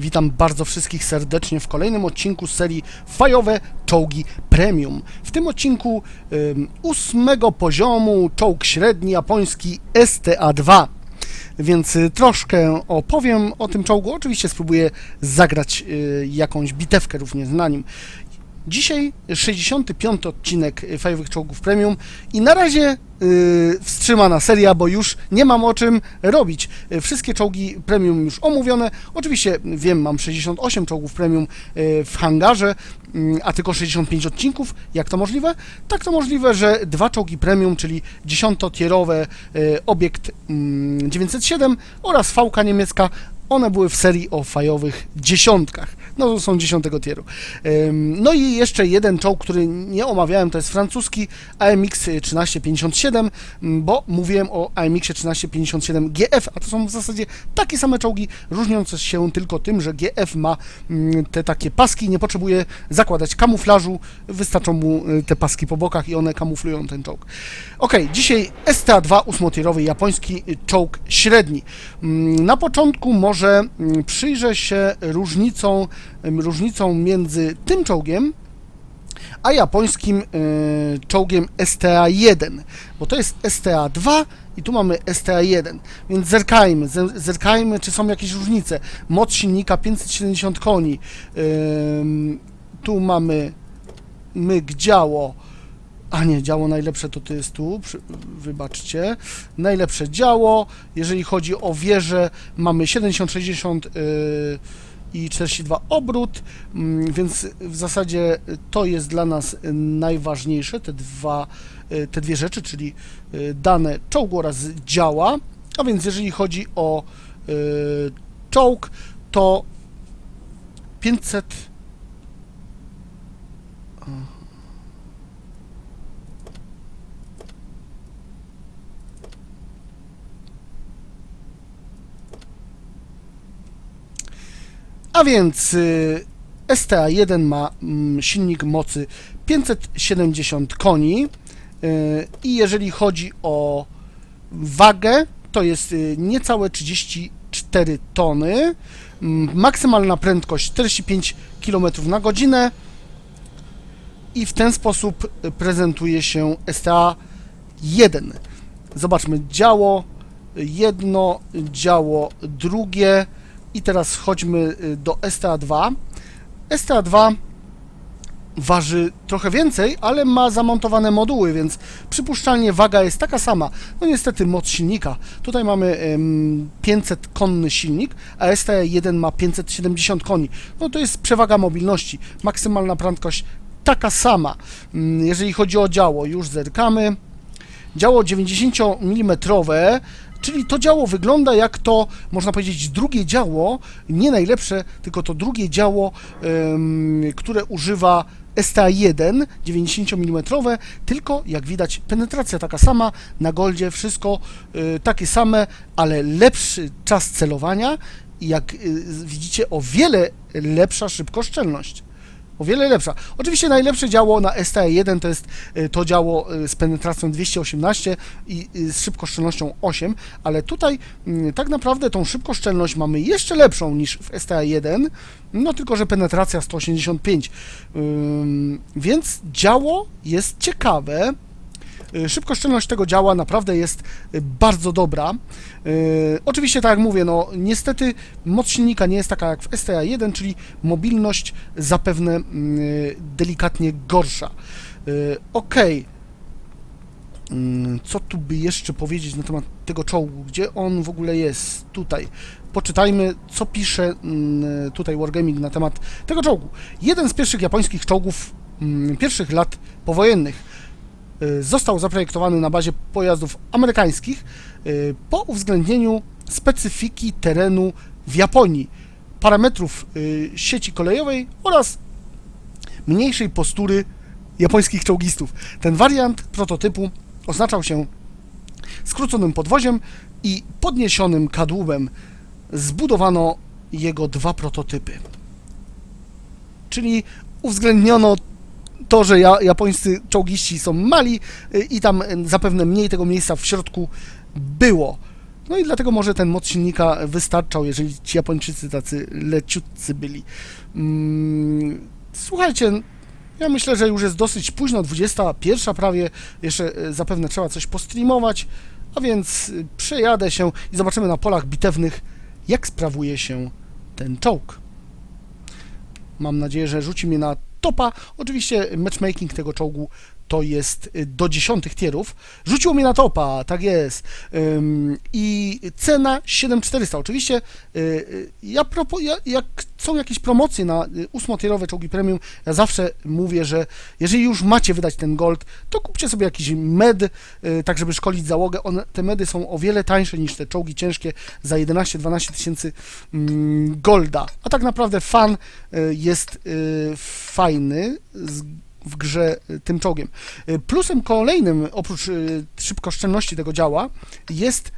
Witam bardzo wszystkich serdecznie w kolejnym odcinku serii Fajowe Czołgi Premium. W tym odcinku ym, ósmego poziomu czołg średni japoński STA-2. Więc y, troszkę opowiem o tym czołgu. Oczywiście spróbuję zagrać y, jakąś bitewkę również na nim. Dzisiaj 65 odcinek Fajowych Czołgów Premium i na razie y, wstrzymana seria, bo już nie mam o czym robić. Wszystkie czołgi premium już omówione. Oczywiście wiem, mam 68 czołgów premium y, w hangarze, mm, a tylko 65 odcinków. Jak to możliwe? Tak to możliwe, że dwa czołgi premium, czyli 10-tierowe y, obiekt mm, 907 oraz fałka niemiecka one były w serii o fajowych dziesiątkach. No są dziesiątego tieru. No i jeszcze jeden czołg, który nie omawiałem, to jest francuski AMX 1357, mm, bo mówiłem o AMX 1357 GF, a to są w zasadzie takie same czołgi, różniące się tylko tym, że GF ma te takie paski, nie potrzebuje zakładać kamuflażu, wystarczą mu y, te paski po bokach i one kamuflują ten czołg. Ok, dzisiaj STA-2 ósmotierowy japoński czołg średni. Na początku może przyjrzę się różnicą, ym, różnicą między tym czołgiem, a japońskim y, czołgiem STA-1, bo to jest STA-2 i tu mamy STA-1, więc zerkajmy, zer- zerkajmy, czy są jakieś różnice. Moc silnika 570 koni, tu mamy myk działo, a nie, działo najlepsze to to jest tu, wybaczcie. Najlepsze działo, jeżeli chodzi o wieżę, mamy 70-60 yy, i 42 obrót, mm, więc w zasadzie to jest dla nas najważniejsze, te, dwa, y, te dwie rzeczy, czyli y, dane czołgu oraz działa. A więc jeżeli chodzi o y, czołg, to 500 A więc y, STA1 ma mm, silnik mocy 570 koni y, i jeżeli chodzi o wagę, to jest y, niecałe 34 tony, mm, maksymalna prędkość 45 km na godzinę i w ten sposób prezentuje się STA1. Zobaczmy działo jedno, działo drugie. I teraz chodźmy y, do STA2. STA2 waży trochę więcej, ale ma zamontowane moduły, więc przypuszczalnie waga jest taka sama. No niestety moc silnika. Tutaj mamy ym, 500 konny silnik, a STA1 ma 570 koni. No to jest przewaga mobilności. Maksymalna prędkość taka sama. Ym, Jeżeli chodzi o działo, już zerkamy. Działo 90 mm, czyli to działo wygląda jak to, można powiedzieć, drugie działo, nie najlepsze, tylko to drugie działo, które używa STA1 90 mm, tylko jak widać penetracja taka sama, na goldzie wszystko y, takie same, ale lepszy czas celowania i jak y, widzicie o wiele lepsza szybkoszczelność. O wiele lepsza. Oczywiście najlepsze działo na STA1 to jest y, to działo y, z penetracją 218 i y, z szybkoszczelnością 8, ale tutaj tak naprawdę tą szybkoszczelność mamy jeszcze lepszą niż w STA1, no tylko że penetracja 185. Ym, Więc działo jest ciekawe. Y, Szybkoszczelność tego działa naprawdę jest y, bardzo dobra. Y, Oczywiście, tak jak mówię, no niestety moc silnika nie jest taka jak w STA1, czyli mobilność zapewne y, delikatnie gorsza. Okej. Mm, Co tu by jeszcze powiedzieć na temat tego czołgu? Gdzie on w ogóle jest? Tutaj. Poczytajmy, co pisze mm, tutaj Wargaming na temat tego czołgu. Jeden z pierwszych japońskich czołgów mm, pierwszych lat powojennych został zaprojektowany na bazie pojazdów amerykańskich y, po uwzględnieniu specyfiki terenu w Japonii, parametrów y, sieci kolejowej oraz mniejszej postury japońskich czołgistów. Ten wariant prototypu oznaczał się skróconym podwoziem i podniesionym kadłubem. Zbudowano jego dwa prototypy. Czyli uwzględniono to, że ja, japońscy czołgiści są mali y, i tam y, zapewne mniej tego miejsca w środku było. No i dlatego może ten moc silnika wystarczał, jeżeli ci Japończycy tacy leciutcy byli. Mm, słuchajcie, ja myślę, że już jest dosyć późno, 21 prawie, jeszcze e, zapewne trzeba coś postreamować, a więc przejadę się i zobaczymy na polach bitewnych, jak sprawuje się ten czołg. Mam nadzieję, że rzuci mnie na topa. Oczywiście matchmaking tego czołgu to jest y, do dziesiątych tierów. Rzuciło mnie na topa, tak jest. I cena 7400. Oczywiście y, y, ja, propo, ja jak są jakieś promocje na ósmotierowe czołgi premium, ja zawsze mówię, że jeżeli już macie wydać ten gold, to kupcie sobie jakiś med, tak żeby szkolić załogę. One, te medy są o wiele tańsze niż te czołgi ciężkie za 11-12 tysięcy mm, golda. A tak naprawdę fan jest fajny w grze y, tym czołgiem. Y, Plusem kolejnym, oprócz y, szybkoszczelności tego działa, jest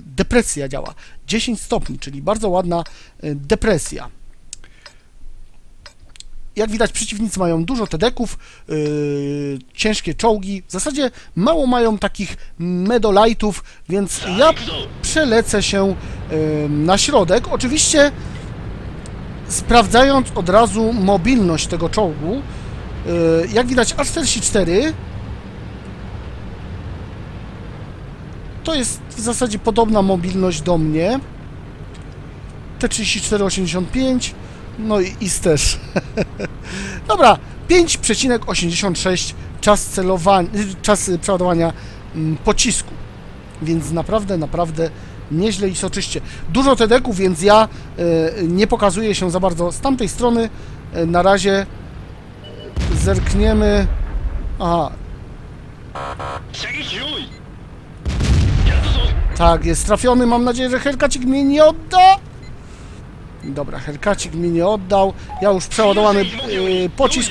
depresja działa. 10 stopni, czyli bardzo ładna depresja. Jak widać, przeciwnicy mają dużo tedeków, yy, ciężkie czołgi. W zasadzie mało mają takich medolitów, więc ja przelecę się yy, na środek. Oczywiście sprawdzając od razu mobilność tego czołgu. Yy, jak widać, A44 to jest w zasadzie podobna mobilność do mnie. T3485 no i IS też. Dobra, 5,86 czas celowania, czas y, przeładowania mm, pocisku. Więc naprawdę, naprawdę nieźle i soczyście. Dużo tedeków, więc ja y, nie pokazuję się za bardzo z tamtej strony. Y, na razie zerkniemy... Aha. Tak, jest trafiony. Mam nadzieję, że Herkacik mnie nie odda. Dobra, Herkacik mi nie oddał. Ja już przeładowany yy, pocisk.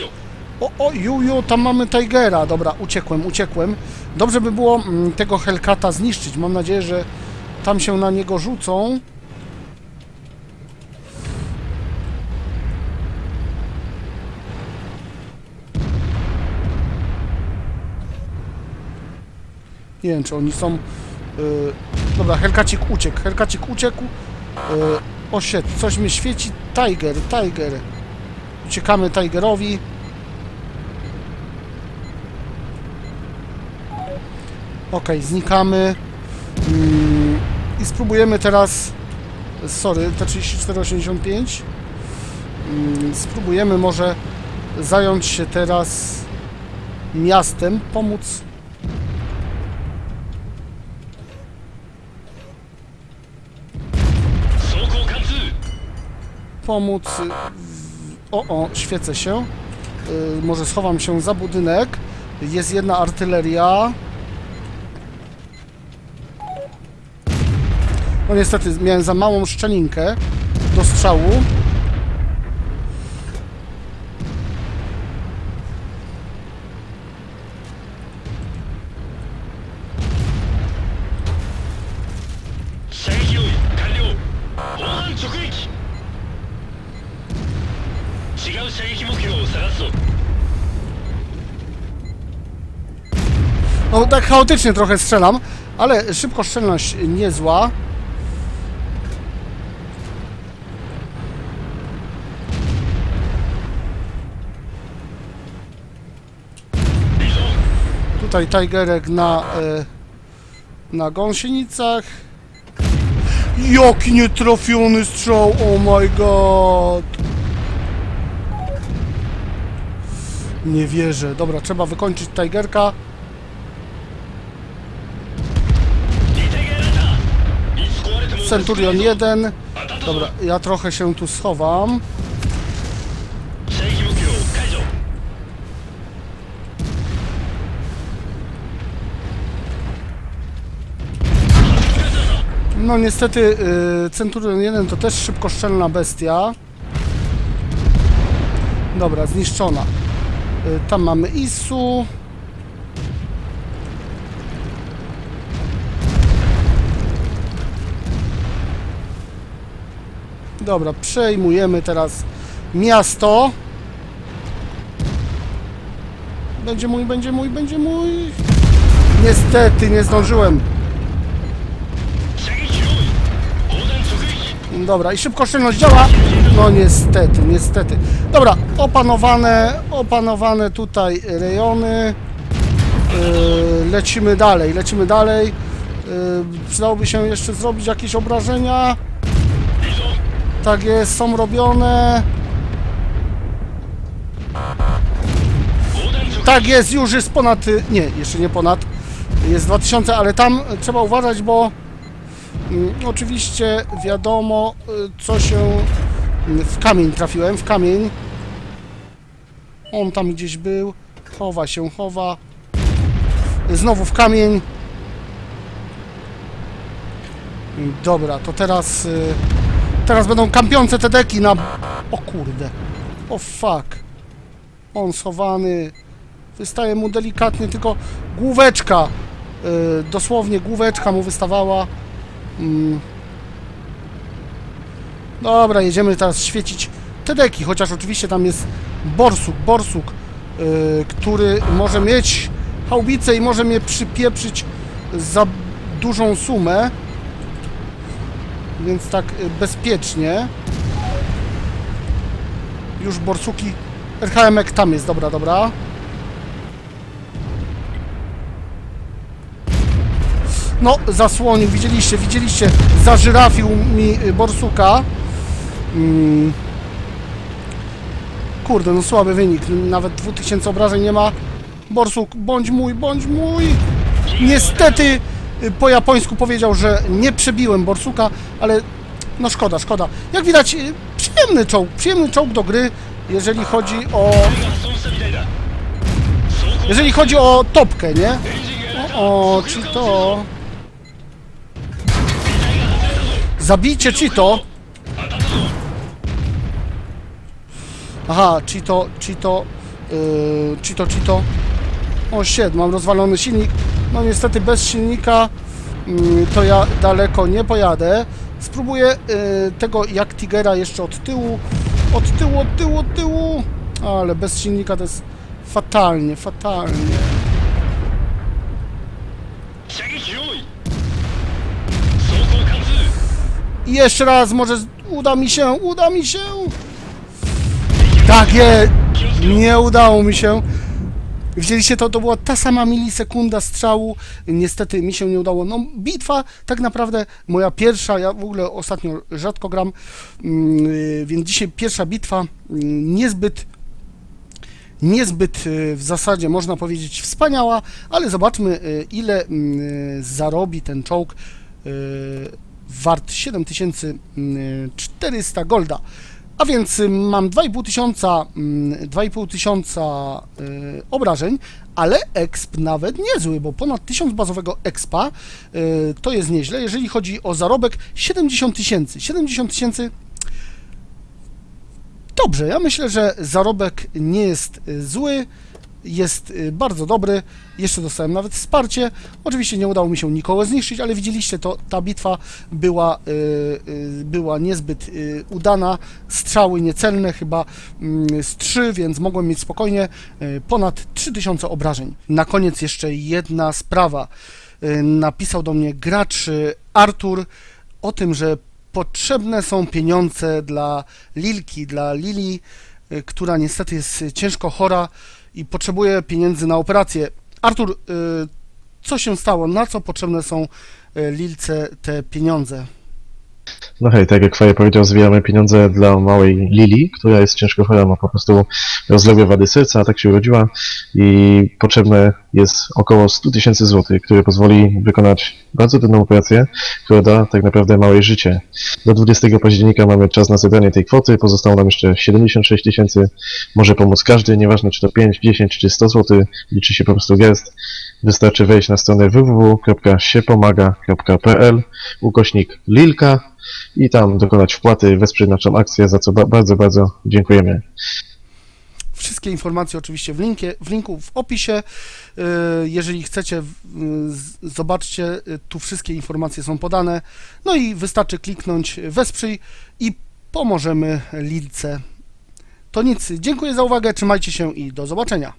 O, o, juju, tam mamy Tigera. Dobra, uciekłem, uciekłem. Dobrze by było m, tego Helkata zniszczyć. Mam nadzieję, że tam się na niego rzucą. Nie wiem, czy oni są... Yy, dobra, Hellkacik uciekł. Hellkacik uciekł. Yy, o coś mi świeci. Tiger, Tiger. Uciekamy Tigerowi. Ok, znikamy. Mm, I spróbujemy teraz. Sorry, T3485. Mm, spróbujemy może zająć się teraz miastem, pomóc. Pomóc. O, o, świecę się. Y, Może schowam się za budynek. Jest jedna artyleria. No niestety miałem za małą szczelinkę do strzału. tak chaotycznie trochę strzelam, ale szybko szczelność niezła. Tutaj Tigerek na, e, na gąsienicach. Jaki nietrafiony strzał, oh my god! Nie wierzę. Dobra, trzeba wykończyć Tigerka. Centurion 1. Dobra, ja trochę się tu schowam. No niestety yy, Centurion 1 to też szybkoszczelna bestia. Dobra, zniszczona. Yy, tam mamy ISU. Dobra, przejmujemy teraz miasto. Będzie mój, będzie mój, będzie mój. Niestety nie zdążyłem. Dobra, i szybkoszczelność działa. No niestety, niestety. Dobra, opanowane, opanowane tutaj rejony. Yy, lecimy dalej, lecimy dalej. Yy, przydałoby się jeszcze zrobić jakieś obrażenia. Tak jest, są robione. Tak jest, już jest ponad... y, Nie, jeszcze nie ponad. Jest 2000, ale tam trzeba uważać, bo mm, oczywiście wiadomo, y, co się... y, W kamień trafiłem, w kamień. On tam gdzieś był. Chowa się, chowa. Znowu w kamień. Dobra, to teraz... Teraz będą kampiące te deki na... O kurde. O fuck. On schowany. Wystaje mu delikatnie tylko główeczka. y, dosłownie główeczka mu wystawała. Mm. Dobra, jedziemy teraz świecić te deki, chociaż oczywiście tam jest borsuk, borsuk, y, który może mieć haubicę i może mnie przypieprzyć za dużą sumę. Więc tak y, bezpiecznie. Już borsuki. RHM tam jest, dobra, dobra. No, zasłonił, widzieliście, widzieliście, zażyrafił mi y, borsuka. Mm. Kurde, no słaby wynik, nawet 2000 obrażeń nie ma. Borsuk, bądź mój, bądź mój. Niestety Y, po japońsku powiedział, że nie przebiłem Borsuka, ale no szkoda, szkoda. Jak widać, y, przyjemny czołg, przyjemny czołg do gry, jeżeli chodzi o... Jeżeli chodzi o topkę, nie? O, o czy to... Zabijcie Chito! Aha, Chito, Chito... Yy, Chito, Chito... O shit, mam rozwalony silnik. No niestety bez silnika mm, to ja daleko nie pojadę. Spróbuję y, tego jak Tigera jeszcze od tyłu. Od tyłu, od tyłu, od tyłu. Ale bez silnika to jest fatalnie, fatalnie. I jeszcze raz, może uda mi się, uda mi się. Tak nie udało mi się. Widzieliście to, to była ta sama milisekunda strzału. Niestety mi się nie udało. No, bitwa tak naprawdę moja pierwsza, ja w ogóle ostatnio rzadko gram, mm, więc dzisiaj pierwsza bitwa mm, niezbyt niezbyt y, w zasadzie można powiedzieć wspaniała, ale zobaczmy y, ile mm, zarobi ten czołg y, wart 7400 golda. A więc y, mam 2,5 tysiąca, mm, 2,5 tysiąca y, obrażeń, ale exp nawet niezły, bo ponad 1000 bazowego expa y, to jest nieźle. Jeżeli chodzi o zarobek 70 tysięcy. 70 tysięcy Dobrze, ja myślę, że zarobek nie jest zły, jest y, bardzo dobry. Jeszcze dostałem nawet wsparcie. Oczywiście nie udało mi się nikogo zniszczyć, ale widzieliście, to ta bitwa była, y, y, była niezbyt udana. Strzały niecelne, chyba mm, z 3, więc mogłem mieć spokojnie ponad 3000 obrażeń. Na koniec jeszcze jedna sprawa. Napisał do mnie gracz Artur o tym, że potrzebne są pieniądze dla Lilki, dla Lili, która niestety jest ciężko chora i potrzebuje pieniędzy na operację. Artur, y, co się stało? Na co potrzebne są y, Lilce te pieniądze? No hej, tak jak Faje powiedział, zbieramy pieniądze dla małej Lili, która jest ciężko chora, ma po prostu rozległe wady serca, tak się urodziła i potrzebne jest około 100 tysięcy złotych, które pozwoli wykonać bardzo trudną operację, która da tak naprawdę małe życie. Do 20 października mamy czas na zebranie tej kwoty, pozostało nam jeszcze 76 tysięcy, może pomóc każdy, nieważne czy to 5, 10 czy 100 zł, liczy się po prostu gest. Wystarczy wejść na stronę www.siepomaga.pl ukośnik Lilka i tam dokonać wpłaty, wesprzeć naszą akcję, za co ba bardzo, bardzo dziękujemy. Wszystkie informacje oczywiście w, linkie, w linku w opisie. Y, Jeżeli chcecie, z- zobaczcie, y, tu wszystkie informacje są podane. No i wystarczy kliknąć wesprzyj i pomożemy Lilce. To nic, dziękuję za uwagę, trzymajcie się i do zobaczenia.